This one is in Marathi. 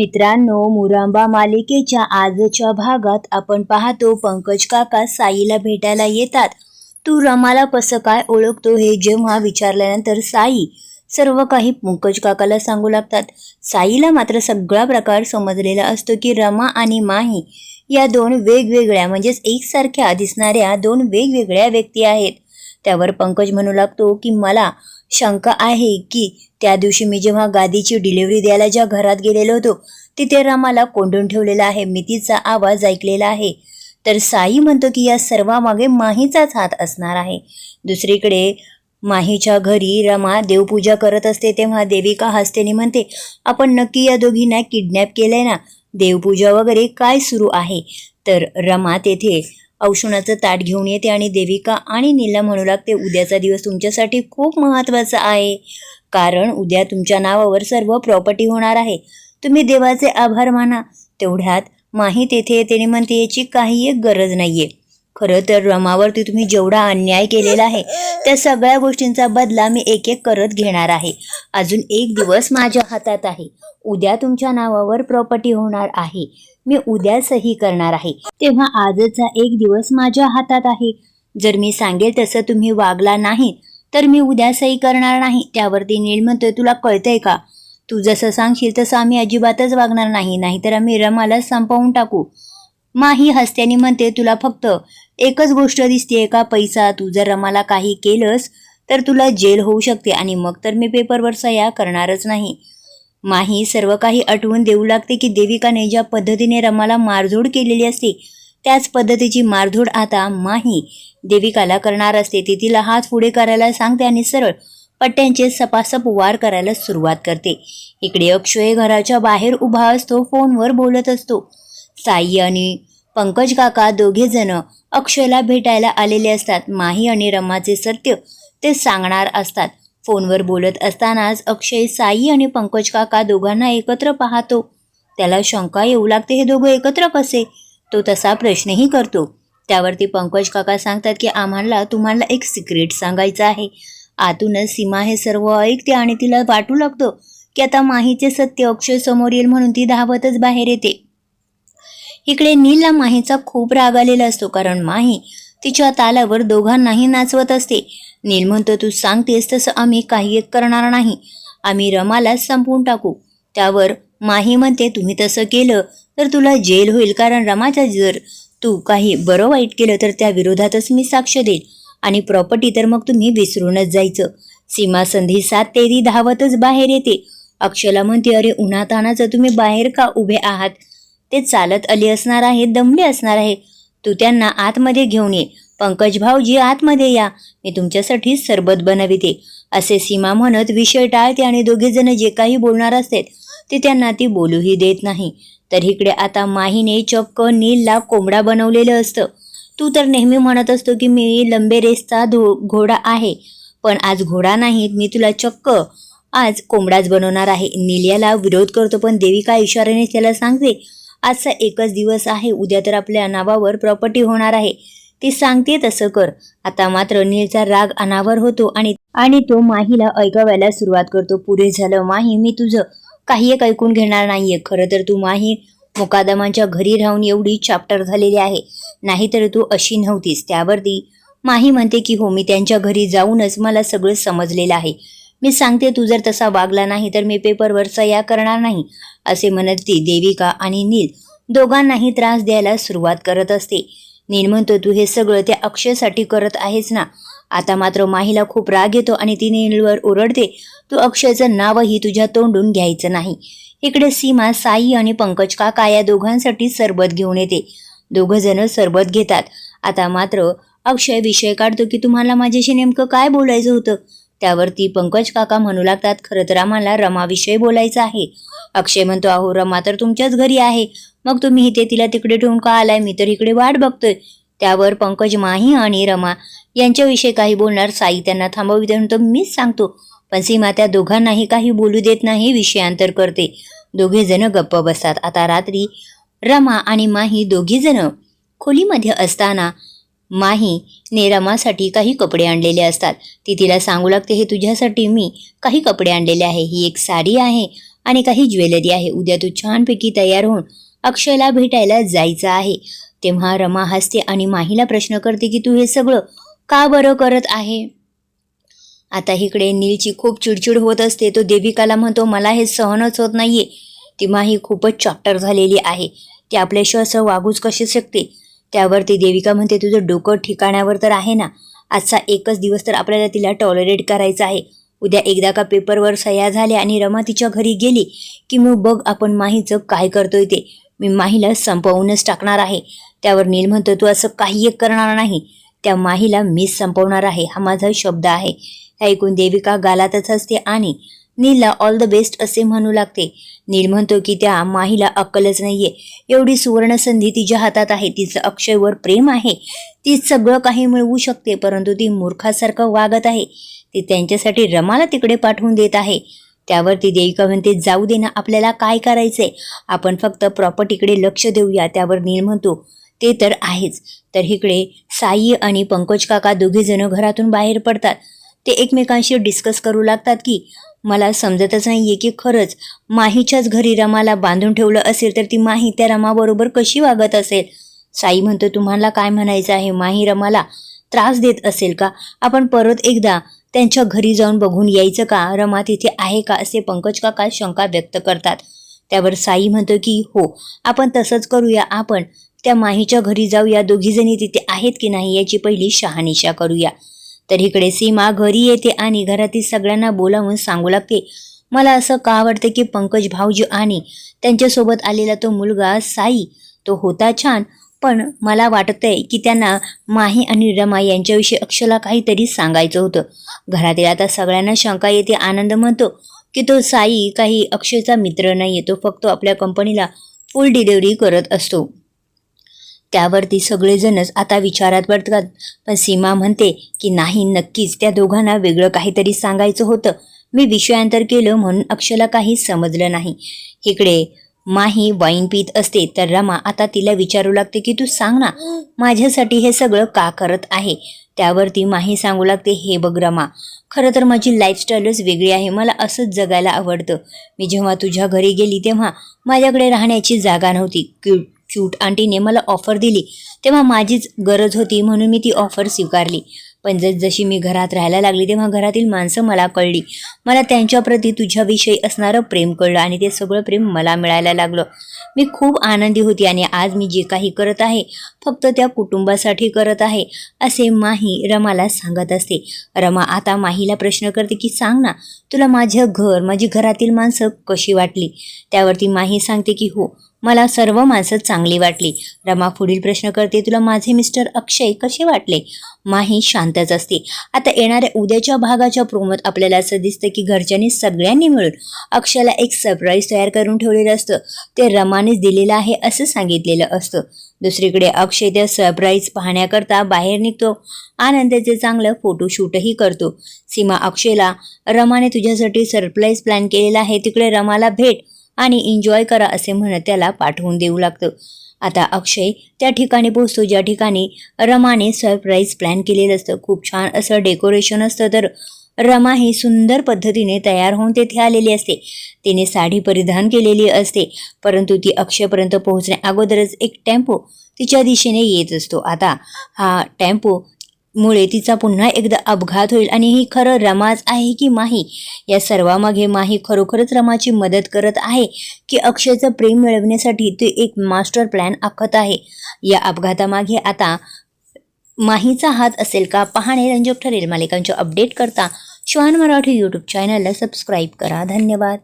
मित्रांनो मुरांबा मालिकेच्या आजच्या भागात आपण पाहतो पंकज काका साईला भेटायला येतात. तू रमाला कसं काय ओळखतो हे जेव्हा विचारल्यानंतर साई सर्व काही पंकज काकाला सांगू लागतात. साईला मात्र सगळा प्रकार समजलेला असतो की रमा आणि माही या दोन वेगवेगळ्या म्हणजेच एकसारख्या दिसणाऱ्या दोन वेगवेगळ्या व्यक्ती आहेत. त्यावर पंकज म्हणू लागतो की मला शंका आहे की त्या दिवशी मी जेव्हा गादीची डिलिव्हरी द्यायला ज्या घरात गेलेलो होतो तिथे रमाला कोंडून ठेवलेला आहे मी तिचा आवाज ऐकलेला आहे. तर साई म्हणतो की या सर्वामागे माहीचाच हात असणार आहे. दुसरीकडे माहीच्या घरी रमा देवपूजा करत असते तेव्हा देविका हसतेने म्हणते आपण नक्की या दोघींना किडनॅप केलंय ना? देवपूजा वगैरे काय सुरू आहे? तर रमा तेथे औषणाचं ताट घेऊन येते आणि देविका आणि नीला म्हणू लागते उद्याचा दिवस तुमच्यासाठी खूप महत्त्वाचा आहे. कारण उद्या तुमच्या नावावर सर्व प्रॉपर्टी होणार आहे. तुम्ही देवाचे आभार माना. तेवढ्यात माही तेथे येते म्हणते याची काही एक गरज नाही आहे खरं तर रमावरती तुम्ही जेवढा अन्याय केलेला आहे त्या सगळ्या गोष्टींचा बदला मी एक एक करत घेणार आहे. अजून एक दिवस माझ्या हातात आहे. उद्या तुमच्या नावावर प्रॉपर्टी होणार आहे. मी उद्या सही करणार आहे. तेव्हा आजचा एक दिवस माझ्या हातात आहे. जर मी सांगेल तसं तुम्ही वागला नाही तर मी उद्या सही करणार नाही. त्यावरती नील म्हणतोय तुला कळतंय का? तू जसं सांगशील तसं आम्ही अजिबातच वागणार नाही. नाहीतर आम्ही रमाला संपवून टाकू. माही हसत्याने म्हणते तुला फक्त एकच गोष्ट दिसते का पैसा? तू जर रमाला काही केलंस तर तुला जेल होऊ शकते आणि मग तर मी पेपरवर सह्या करणारच नाही. माही सर्व काही आठवून देऊ लागते की देविकाने ज्या पद्धतीने रमाला मारझोड केलेली असते त्याच पद्धतीची मारझोड आता माही देविकाला करणार असते. ती तिला हात पुढे करायला सांगते आणि सरळ पट्ट्यांचे सपासप वार करायला सुरुवात करते. इकडे अक्षय घराच्या बाहेर उभा असतो फोनवर बोलत असतो. साई आणि पंकज काका दोघे जण अक्षयला भेटायला आलेले असतात. माही आणि रमाचे सत्य ते सांगणार असतात. फोनवर बोलत असतानाच अक्षय साई आणि पंकज काका दोघांना एकत्र पाहतो. त्याला शंका येऊ लागते हे दोघं एकत्र कसे? तो तसा प्रश्नही करतो. त्यावरती पंकज काका सांगतात की आम्हाला तुम्हाला एक सिक्रेट सांगायचं आहे. आतूनच सीमा हे सर्व ऐकते आणि तिला वाटू लागतं की आता माहीचे सत्य अक्षय समोर येईल म्हणून ती धावतच बाहेर येते. इकडे नीलला माहीचा खूप राग आलेला असतो कारण माही तिच्या तालावर दोघांनाही नाचवत असते. नील म्हणतो तू सांगतेस तसं आम्ही काही एक करणार नाही. आम्ही रमाला संपवून टाकू. त्यावर माही म्हणते तुम्ही तसं केलं तर तुला जेल होईल कारण रमाच्या जर तू काही बरं वाईट केलं तर त्या विरोधातच मी साक्ष देईल आणि प्रॉपर्टी तर मग तुम्ही विसरूनच जायचं. सीमा संधी सात तेरी धावतच बाहेर येते. अक्षला म्हणते अरे उन्हातानाचं तुम्ही बाहेर का उभे आहात? ते चालत आली असणार आहे दमले असणार आहे. तू त्यांना आतमध्ये घेऊन ये. पंकज भाऊजी आतमध्ये या. मी तुमच्यासाठी सरबत बनविते. असे सीमा म्हणत विषय टाळते आणि दोघेजण जे काही बोलणार असते ते त्यांना ती बोलूही देत नाही. तर इकडे आता माहीने चक्क नीलला कोंबडा बनवलेलं असतं. तू तर नेहमी म्हणत असतो की मी लंबे रेसचा धो घोडा आहे. पण आज घोडा नाही मी तुला चक्क आज कोंबडाच बनवणार आहे. नील याला विरोध करतो पण देविका इशाऱ्याने त्याला सांगते आजचा एकच दिवस आहे. उद्या तर आपल्या नावावर प्रॉपर्टी होणार आहे. ती सांगते तसं कर. आता मात्र नीलचा राग अनावर होतो आणि आणि तो माहीला ऐकवायला सुरुवात करतो. पुढे झालं माही मी तुझं काही एक ऐकून घेणार नाहीये. खरं तर तू माही मुकादमांच्या घरी राहून एवढी चाप्टर झालेली आहे. नाहीतर तू अशी नव्हतीस. त्यावरती माही म्हणते की हो मी त्यांच्या घरी जाऊनच मला सगळं समजलेलं आहे. मी सांगते तू जर तसा वागला नाही तर मी पेपरवर सह्या करणार नाही असे म्हणत ती देविका आणि नील दोघांनाही त्रास द्यायला सुरुवात करत असते. नील म्हणतो तू हे सगळं त्या अक्षयसाठी करत आहेस ना? आता मात्र माहीला खूप राग येतो आणि ती नीलवर ओरडते. तू अक्षयचं नावही तुझ्या तोंडून घ्यायचं नाही. इकडे सीमा साई आणि पंकज काका या दोघांसाठी सरबत घेऊन येते. दोघं जण सरबत घेतात. आता मात्र अक्षय विषय काढतो की तुम्हाला माझ्याशी नेमकं काय बोलायचं होतं? त्यावरती पंकज काका म्हणू लागतात खरं तर आम्हाला रमाविषयी बोलायचं आहे. अक्षय म्हणतो अहो रमा तर तुमच्याच घरी आहे. मग तुम्ही इथे तिला तिकडे ठेवून का आलाय? मी तर इकडे वाट बघतोय. त्यावर पंकज माही आणि रमा यांच्याविषयी काही बोलणार साई त्यांना थांबवित म्हणतो मीच सांगतो. पण सीमा त्या दोघांनाही काही बोलू देत नाही विषयांतर करते. दोघे जण गप्प बसतात. आता रात्री रमा आणि माही दोघी जण खोलीमध्ये असताना माही ने रमासाठी काही कपडे आणलेले असतात. ती तिला सांगू लागते हे तुझ्यासाठी मी काही कपडे आणलेले आहे. ही एक साडी आहे आणि काही ज्वेलरी आहे. उद्या तू छानपैकी तयार होऊन अक्षयला भेटायला जायचं आहे. तेव्हा रमा हसते आणि माहीला प्रश्न करते की तू हे सगळं का बरं करत आहे? आता इकडे नीलची खूप चिडचिड होत असते. तो देविकाला म्हणतो मला हे सहनच होत नाहीये. ती माही खूपच चॉप्टर झालेली आहे. ती आपल्याशिवाय असं वागूच कशी शकते? त्यावरती देविका म्हणते तुझं डोकं ठिकाणावर तर आहे ना? आजचा एकच दिवस तर आपल्याला तिला टॉलरेट करायचा आहे. उद्या एकदा का पेपरवर सह्या झाल्या आणि रमा तिच्या घरी गेली की मग बघ आपण माहीचं काय करतोय ते. मी माहीला संपवूनच टाकणार आहे. त्यावर नील म्हणतो तू असं काही एक करणार नाही. त्या माहीला मीच संपवणार आहे. हा माझा शब्द आहे. हे ऐकून देविका गालातच असते आणि नीलला ऑल द बेस्ट असे म्हणू लागते. नील म्हणतो की त्या माहीला अक्कलच नाहीये. एवढी सुवर्ण संधी तिच्या हातात आहे. तिचं अक्षयवर प्रेम आहे. ती सगळं काही मिळवू शकते परंतु ती मूर्खासारखं वागत आहे. ती त्यांच्यासाठी रमाला तिकडे पाठवून देत आहे. त्यावर ती देविका म्हणते जाऊ दे ना आपल्याला काय करायचंय? आपण फक्त प्रॉपर्टीकडे लक्ष देऊया. त्यावर नील म्हणतो ते तर आहेच. तर इकडे साई आणि पंकज काका दोघे जण घरातून बाहेर पडतात. ते एकमेकांशी डिस्कस करू लागतात की मला समजतच नाही आहे की खरंच माहीच्याच घरी रमाला बांधून ठेवलं असेल तर ती माही त्या रमाबरोबर कशी वागत असेल? साई म्हणतो तुम्हाला काय म्हणायचं आहे? माही रमाला त्रास देत असेल का? आपण परत एकदा त्यांच्या घरी जाऊन बघून यायचं का? रमा तिथे आहे का? असे पंकज काका शंका व्यक्त करतात. त्यावर साई म्हणतो की हो आपण तसंच करूया. आपण त्या माहीच्या घरी जाऊया. दोघीजणी तिथे आहेत की नाही याची पहिली शहानिशा करूया. तर इकडे सीमा घरी येते आणि घरातील सगळ्यांना बोलावून सांगू लागते. मला असं का वाटतं की पंकज भाऊजी आणि त्यांच्यासोबत आलेला तो मुलगा साई तो होता छान पण मला वाटतंय की त्यांना माही आणि रमा यांच्याविषयी अक्षला काहीतरी सांगायचं होतं. घरातील आता सगळ्यांना शंका येते आनंद म्हणतो की तो साई काही अक्षयचा मित्र नाही तो फक्त आपल्या कंपनीला फुल डिलिव्हरी करत असतो. त्यावरती सगळेजणच आता विचारात पडतात पण सीमा म्हणते की नाही नक्कीच त्या दोघांना वेगळं काहीतरी सांगायचं होतं. मी विषयांतर केलं म्हणून अक्षला काही समजलं नाही. इकडे माही वाईन पित असते तर रमा आता तिला विचारू लागते की तू सांग ना माझ्यासाठी हे सगळं का करत आहे? त्यावरती माही सांगू लागते हे बघ रमा खरं तर माझी लाईफस्टाईलच वेगळी आहे. मला असंच जगायला आवडतं. मी जेव्हा तुझ्या घरी गेली तेव्हा माझ्याकडे राहण्याची जागा नव्हती. क्यू क्यूट आंटीने मला ऑफर दिली. तेव्हा माझीच गरज होती म्हणून मी ती ऑफर स्वीकारली. पण जस जशी मी घरात राहायला लागली तेव्हा घरातील माणसं मला कळली. मला त्यांच्याप्रती तुझ्याविषयी असणारं प्रेम कळलं आणि ते सगळं प्रेम मला मिळायला लागलं. मी खूप आनंदी होती आणि आज मी जे काही करत आहे फक्त त्या कुटुंबासाठी करत आहे असे माही रमाला सांगत असते. रमा आता माहीला प्रश्न करते की सांग ना तुला माझं घर माझी घरातील माणसं कशी वाटली? त्यावरती माही सांगते की हो मला सर्व माणसं चांगली वाटली. रमा पुढील प्रश्न करते तुला माझे मिस्टर अक्षय कसे वाटले? माही शांतच असते. आता येणाऱ्या उद्याच्या भागाच्या प्रोमोत आपल्याला असं दिसतं की घरच्यांनी सगळ्यांनी मिळून अक्षयला एक सरप्राईज तयार करून ठेवलेलं असतं. ते रमानेच दिलेलं आहे असं सांगितलेलं असतं. दुसरीकडे अक्षय त्या सरप्राईज पाहण्याकरता बाहेर निघतो. आनंद चांगलं फोटोशूटही करतो. सीमा अक्षयला रमाने तुझ्यासाठी सरप्राईज प्लॅन केलेला आहे. तिकडे रमाला भेट. आणि एन्जॉय करा असे म्हणत त्याला पाठवून देऊ लागतं. आता अक्षय त्या ठिकाणी पोहोचतो ज्या ठिकाणी रमाने सरप्राईज प्लॅन केलेलं असतं. खूप छान असं डेकोरेशन असतं. तर रमा ही सुंदर पद्धतीने तयार होऊन तेथे आलेली असते. तिने साडी परिधान केलेली असते परंतु ती अक्षयपर्यंत पोहोचण्या अगोदरच एक टेम्पो तिच्या दिशेने येत असतो. आता हा टेम्पो मुळे तिचा पुन्हा एकदा अपघात होईल आणि ही खरं रमाच आहे की माही? या सर्वामागे माही खरोखरच रमाची मदत करत आहे की अक्षयचं प्रेम मिळवण्यासाठी ते एक मास्टर प्लॅन आखत आहे? या अपघातामागे आता माहीचा हात असेल का? पाहणे रंजक ठरेल मालिकांचे अपडेट करता श्वान मराठी यूट्यूब चॅनलला सबस्क्राईब करा. धन्यवाद.